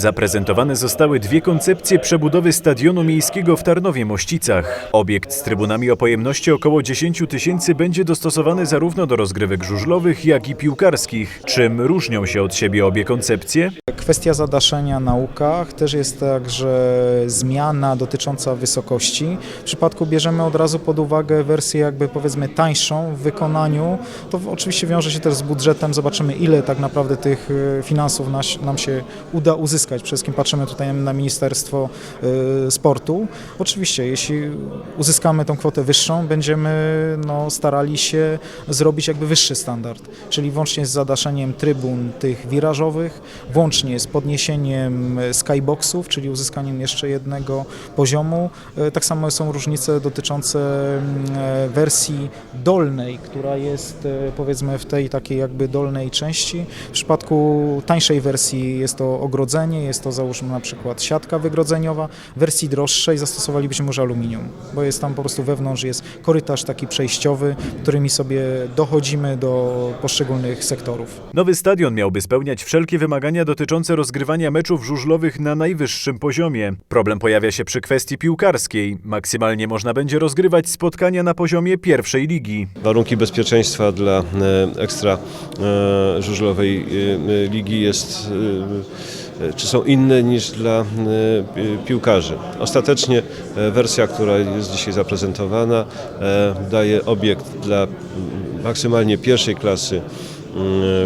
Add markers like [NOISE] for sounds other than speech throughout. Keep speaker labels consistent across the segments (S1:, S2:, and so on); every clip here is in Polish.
S1: Zaprezentowane zostały dwie koncepcje przebudowy stadionu miejskiego w Tarnowie-Mościcach. Obiekt z trybunami o pojemności około 10 tysięcy będzie dostosowany zarówno do rozgrywek żużlowych, jak i piłkarskich. Czym różnią się od siebie obie koncepcje?
S2: Kwestia zadaszenia na łukach też jest tak, że zmiana dotycząca wysokości. W przypadku bierzemy od razu pod uwagę wersję jakby powiedzmy tańszą w wykonaniu. To oczywiście wiąże się też z budżetem. Zobaczymy ile tak naprawdę tych e, finansów nam się uda uzyskać. Przede wszystkim patrzymy tutaj na Ministerstwo e, Sportu. Oczywiście jeśli uzyskamy tą kwotę wyższą, będziemy no, starali się zrobić jakby wyższy standard, czyli włącznie z zadaszeniem trybun tych wirażowych, włącznie z podniesieniem skyboxów, czyli uzyskaniem jeszcze jednego poziomu. E, Tak samo są różnice dotyczące mm, e, wersji dolnej, która jest e, powiedzmy w tej takiej jakby dolnej części. W przypadku tańszej wersji jest to ogrodzenie, jest to załóżmy na przykład siatka wygrodzeniowa. W wersji droższej zastosowalibyśmy może aluminium, bo jest tam po prostu wewnątrz jest korytarz taki przejściowy, którymi sobie dochodzimy do poszczególnych sektorów.
S1: Nowy stadion miałby spełniać wszelkie wymagania dotyczące rozgrywania meczów żużlowych na najwyższym poziomie. Problem pojawia się przy kwestii piłkarskiej. Maksymalnie można będzie rozgrywać spotkania na poziomie pierwszej ligi.
S3: Warunki bezpieczeństwa dla e, ekstra e, żużlowej e, ligi jest czy są inne niż dla e, pi- piłkarzy. Ostatecznie e, wersja, która jest dzisiaj zaprezentowana, e, daje obiekt dla maksymalnie pierwszej klasy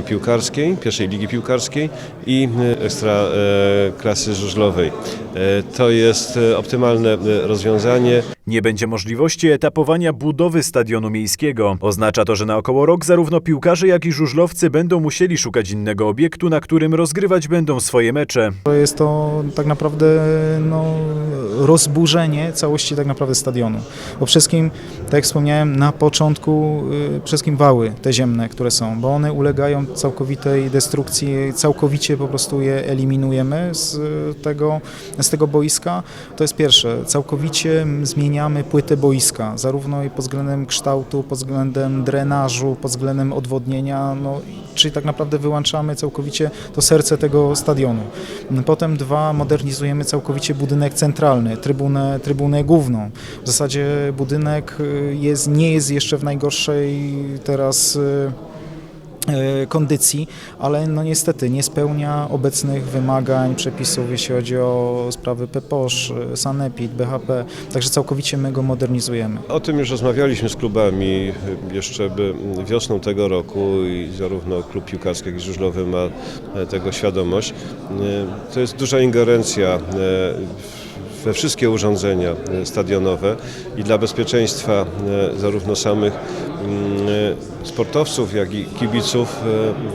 S3: piłkarskiej, pierwszej ligi piłkarskiej i e, ekstra e, klasy żużlowej. E, To jest optymalne rozwiązanie.
S1: Nie będzie możliwości etapowania budowy stadionu miejskiego. Oznacza to, że na około rok zarówno piłkarze, jak i żużlowcy będą musieli szukać innego obiektu, na którym rozgrywać będą swoje mecze.
S2: To jest to tak naprawdę no, rozburzenie całości tak naprawdę stadionu. Bo wszystkim, tak jak wspomniałem na początku, y, wszystkim wały te ziemne, które są, bo one ulegają całkowitej destrukcji, całkowicie po prostu je eliminujemy z tego, z tego boiska. To jest pierwsze, całkowicie zmieniamy płytę boiska, zarówno i pod względem kształtu, pod względem drenażu, pod względem odwodnienia, no, czyli tak naprawdę wyłączamy całkowicie to serce tego stadionu. Potem dwa, modernizujemy całkowicie budynek centralny, trybunę, trybunę główną. W zasadzie budynek y, jest, nie jest jeszcze w najgorszej teraz y, kondycji, ale no niestety nie spełnia obecnych wymagań, przepisów, jeśli chodzi o sprawy PPOSZ, Sanepid, BHP, także całkowicie my go modernizujemy.
S3: O tym już rozmawialiśmy z klubami jeszcze wiosną tego roku i zarówno klub piłkarski, jak i żużlowy ma e, tego świadomość. E, To jest duża ingerencja e, we wszystkie urządzenia e, stadionowe i dla bezpieczeństwa e, zarówno samych mm, e, sportowców, jak i kibiców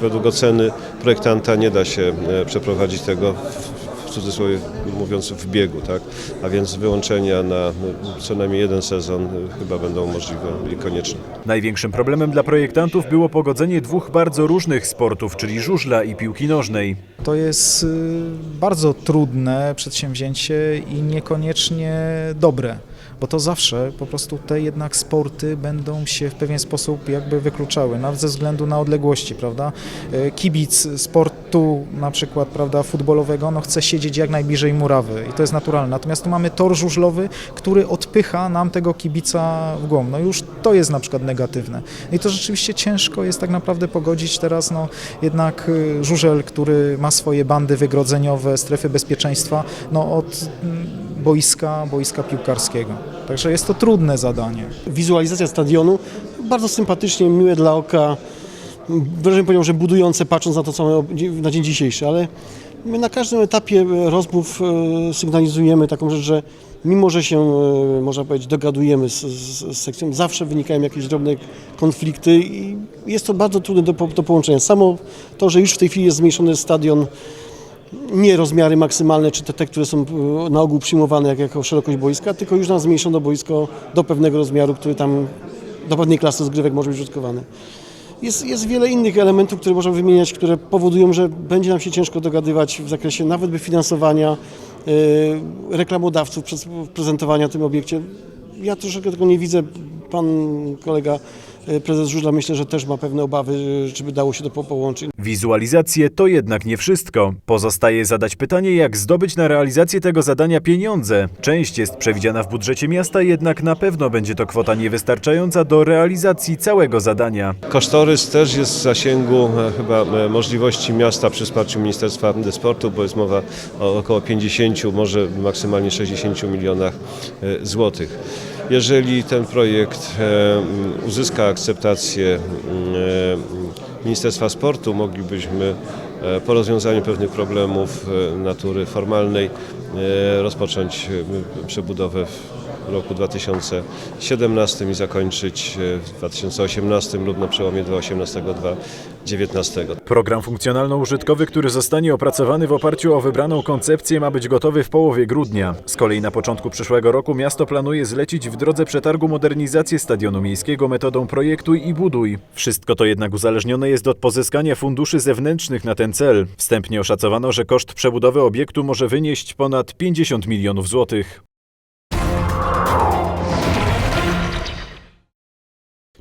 S3: według oceny projektanta nie da się przeprowadzić tego w- cudzysłowie mówiąc w biegu, tak? A więc wyłączenia na no, co najmniej jeden sezon y, chyba będą możliwe i konieczne.
S1: Największym problemem dla projektantów było pogodzenie dwóch bardzo różnych sportów, czyli żużla i piłki nożnej.
S2: To jest y, bardzo trudne przedsięwzięcie i niekoniecznie dobre, bo to zawsze po prostu te jednak sporty będą się w pewien sposób jakby wykluczały, nawet ze względu na odległości, prawda? Y, Kibic sportu na przykład, prawda, futbolowego, no chce siedzieć jak najbliżej murawy i to jest naturalne. Natomiast tu mamy tor żużlowy, który odpycha nam tego kibica w głąb. No już to jest na przykład negatywne. I to rzeczywiście ciężko jest tak naprawdę pogodzić teraz, no jednak y, żużel, który ma swoje bandy wygrodzeniowe, strefy bezpieczeństwa, no od mm, boiska, boiska piłkarskiego. Także jest to trudne zadanie.
S4: wizualizacja stadionu bardzo sympatycznie, miłe dla oka. Wrażenie powiedział, że budujące patrząc na to, co mamy na dzień dzisiejszy, ale my na każdym etapie e, rozmów e, sygnalizujemy taką rzecz, że mimo, że się, e, można powiedzieć, dogadujemy z, z, z sekcją, zawsze wynikają jakieś drobne konflikty i jest to bardzo trudne do, do połączenia. Samo to, że już w tej chwili jest zmniejszony stadion, nie rozmiary maksymalne, czy te, te które są e, na ogół przyjmowane jak, jako szerokość boiska, tylko już nam zmniejszono boisko do pewnego rozmiaru, który tam do pewnej klasy zgrywek może być użytkowany. Jest, jest wiele innych elementów, które możemy wymieniać, które powodują, że będzie nam się ciężko dogadywać w zakresie nawet finansowania, e, reklamodawców, prezentowania tym obiekcie. Ja troszeczkę tego nie widzę. Pan kolega prezes Żużla myślę, że też ma pewne obawy, e, czy by dało się to po- połączyć.
S1: Wizualizacje to jednak nie wszystko. Pozostaje zadać pytanie, jak zdobyć na realizację tego zadania pieniądze. Część jest przewidziana w budżecie miasta, jednak na pewno będzie to kwota niewystarczająca do realizacji całego zadania.
S3: Kosztorys też jest w zasięgu e, chyba e, możliwości miasta przy wsparciu Ministerstwa Sportu, bo jest mowa o około 50, może maksymalnie 60 milionach e, złotych. Jeżeli ten projekt e, uzyska akceptację e, Ministerstwa Sportu, moglibyśmy e, po rozwiązaniu pewnych problemów natury formalnej rozpocząć przebudowę roku 2017 i zakończyć e, w 2018 lub na przełomie 2018-2019.
S1: Program funkcjonalno-użytkowy, który zostanie opracowany w oparciu o wybraną koncepcję, ma być gotowy w połowie grudnia. Z kolei na początku przyszłego roku miasto planuje zlecić w drodze przetargu modernizację stadionu miejskiego metodą projektuj i buduj. Wszystko to jednak uzależnione jest od pozyskania funduszy zewnętrznych na ten cel. Wstępnie oszacowano, że koszt przebudowy obiektu może wynieść ponad 50 milionów złotych.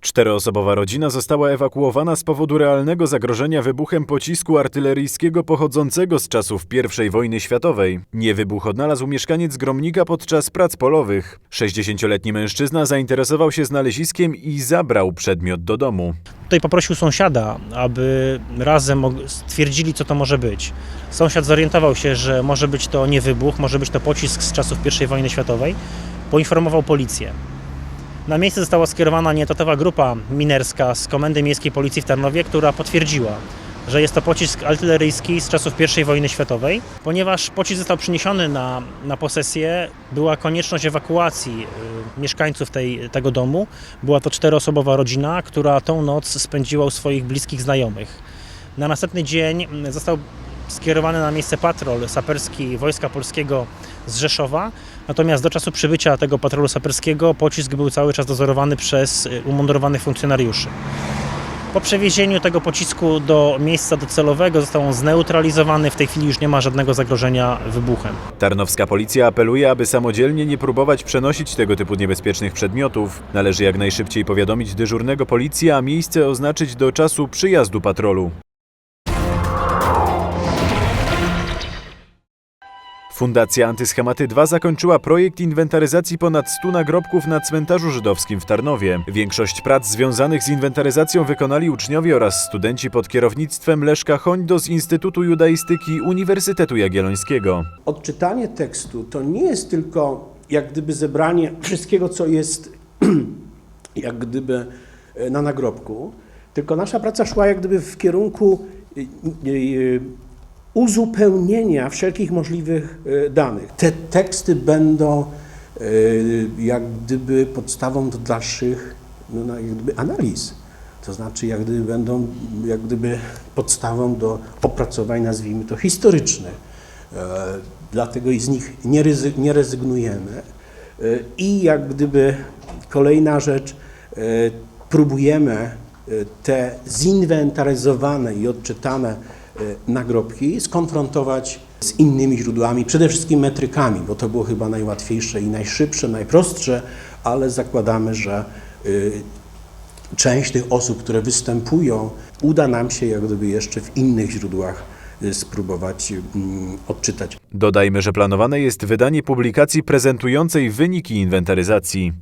S1: Czteroosobowa rodzina została ewakuowana z powodu realnego zagrożenia wybuchem pocisku artyleryjskiego pochodzącego z czasów I wojny światowej. Niewybuch odnalazł mieszkaniec Gromnika podczas prac polowych. 60-letni mężczyzna zainteresował się znaleziskiem i zabrał przedmiot do domu.
S5: Tutaj poprosił sąsiada, aby razem stwierdzili, co to może być. Sąsiad zorientował się, że może być to nie wybuch, może być to pocisk z czasów I wojny światowej. Poinformował policję. Na miejsce została skierowana nieetatowa grupa minerska z Komendy Miejskiej Policji w Tarnowie, która potwierdziła, że jest to pocisk artyleryjski z czasów I wojny światowej. Ponieważ pocisk został przeniesiony na, na posesję, była konieczność ewakuacji y, mieszkańców tej, tego domu. Była to czteroosobowa rodzina, która tą noc spędziła u swoich bliskich znajomych. Na następny dzień mm, został skierowany na miejsce patrol saperski Wojska Polskiego z Rzeszowa, natomiast do czasu przybycia tego patrolu saperskiego pocisk był cały czas dozorowany przez y, umundurowanych funkcjonariuszy. Po przewiezieniu tego pocisku do miejsca docelowego został on zneutralizowany. W tej chwili już nie ma żadnego zagrożenia wybuchem.
S1: Tarnowska policja apeluje, aby samodzielnie nie próbować przenosić tego typu niebezpiecznych przedmiotów. Należy jak najszybciej powiadomić dyżurnego policji, a miejsce oznaczyć do czasu przyjazdu patrolu. Fundacja Antyschematy 2 zakończyła projekt inwentaryzacji ponad 100 nagrobków na cmentarzu żydowskim w Tarnowie. Większość prac związanych z inwentaryzacją wykonali uczniowie oraz studenci pod kierownictwem Leszka Hońdo z Instytutu Judaistyki Uniwersytetu Jagiellońskiego.
S6: Odczytanie tekstu to nie jest tylko jak gdyby zebranie wszystkiego, co jest [CLEARS THROAT] jak gdyby e, na nagrobku, tylko nasza praca szła jak gdyby w kierunku y, y, uzupełnienia wszelkich możliwych e, danych. Te teksty będą e, jak gdyby podstawą do dalszych no, jak gdyby analiz. To znaczy, jak gdyby będą jak gdyby podstawą do opracowań, nazwijmy to historycznych. E, Dlatego i z nich nie, ryzy, nie rezygnujemy. I jak gdyby kolejna rzecz, próbujemy te zinwentaryzowane i odczytane nagrobki skonfrontować z innymi źródłami, przede wszystkim metrykami, bo to było chyba najłatwiejsze i najszybsze, najprostsze, ale zakładamy, że y, część tych osób, które występują, uda nam się jak gdyby jeszcze w innych źródłach y, spróbować mm, odczytać.
S1: Dodajmy, że planowane jest wydanie publikacji prezentującej wyniki inwentaryzacji.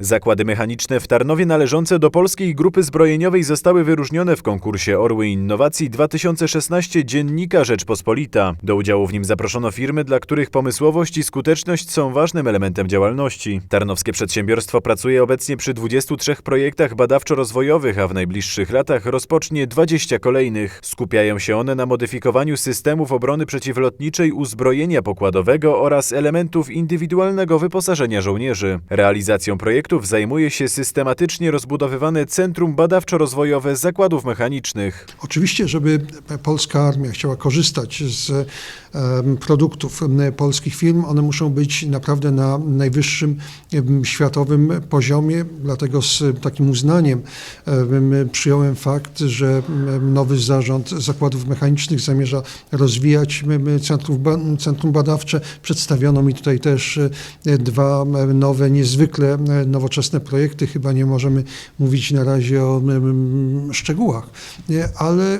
S1: Zakłady mechaniczne w Tarnowie należące do Polskiej Grupy Zbrojeniowej zostały wyróżnione w konkursie Orły Innowacji 2016 Dziennika Rzeczpospolita. Do udziału w nim zaproszono firmy, dla których pomysłowość i skuteczność są ważnym elementem działalności. Tarnowskie przedsiębiorstwo pracuje obecnie przy 23 projektach badawczo-rozwojowych, a w najbliższych latach rozpocznie 20 kolejnych. Skupiają się one na modyfikowaniu systemów obrony przeciwlotniczej, uzbrojenia pokładowego oraz elementów indywidualnego wyposażenia żołnierzy. Realizacją projektu projektów zajmuje się systematycznie rozbudowywane Centrum Badawczo-Rozwojowe Zakładów Mechanicznych.
S7: Oczywiście, żeby polska armia chciała korzystać z produktów polskich firm, one muszą być naprawdę na najwyższym światowym poziomie. Dlatego z takim uznaniem em, przyjąłem fakt, że nowy zarząd zakładów mechanicznych zamierza rozwijać centrum, centrum badawcze. Przedstawiono mi tutaj też e, dwa nowe, niezwykle nowoczesne projekty. Chyba nie możemy mówić na razie o szczegółach, ale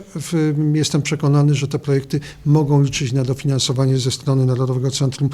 S7: jestem przekonany, że te projekty mogą liczyć na dofinansowanie ze strony Narodowego Centrum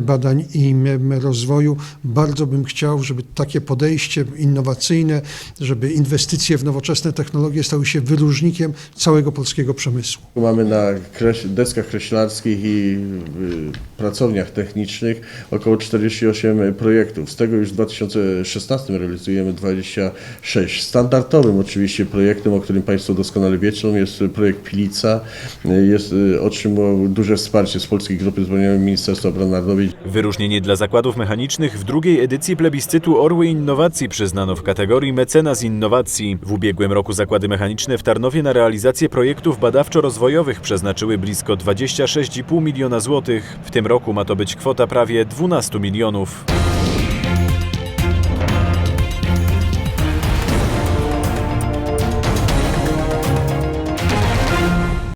S7: Badań i Rozwoju. Bardzo bym chciał, żeby takie podejście innowacyjne, żeby inwestycje w nowoczesne technologie stały się wyróżnikiem całego polskiego przemysłu.
S8: Mamy na kreś- deskach kreślarskich i y, pracowniach technicznych około 48 projektów. Z tego już w 2016 realizujemy 26. Standardowym oczywiście projektem, o którym Państwo doskonale wiedzą, jest projekt Pilica. Jest, y, otrzymał duże wsparcie z Polskiej Grupy Zbrojeniowej Ministerstwa Obrony Narodowej.
S1: Wyróżnienie dla zakładów mechanicznych w drugiej edycji plebiscytu Orły Innowacji przyznano w kategorii Mecenas Innowacji. W ubiegłym roku zakłady mechaniczne w Tarnowie na realizację projektów badawczo-rozwojowych przeznaczyły blisko 26,5 miliona złotych. W tym roku ma to być kwota prawie 12 milionów.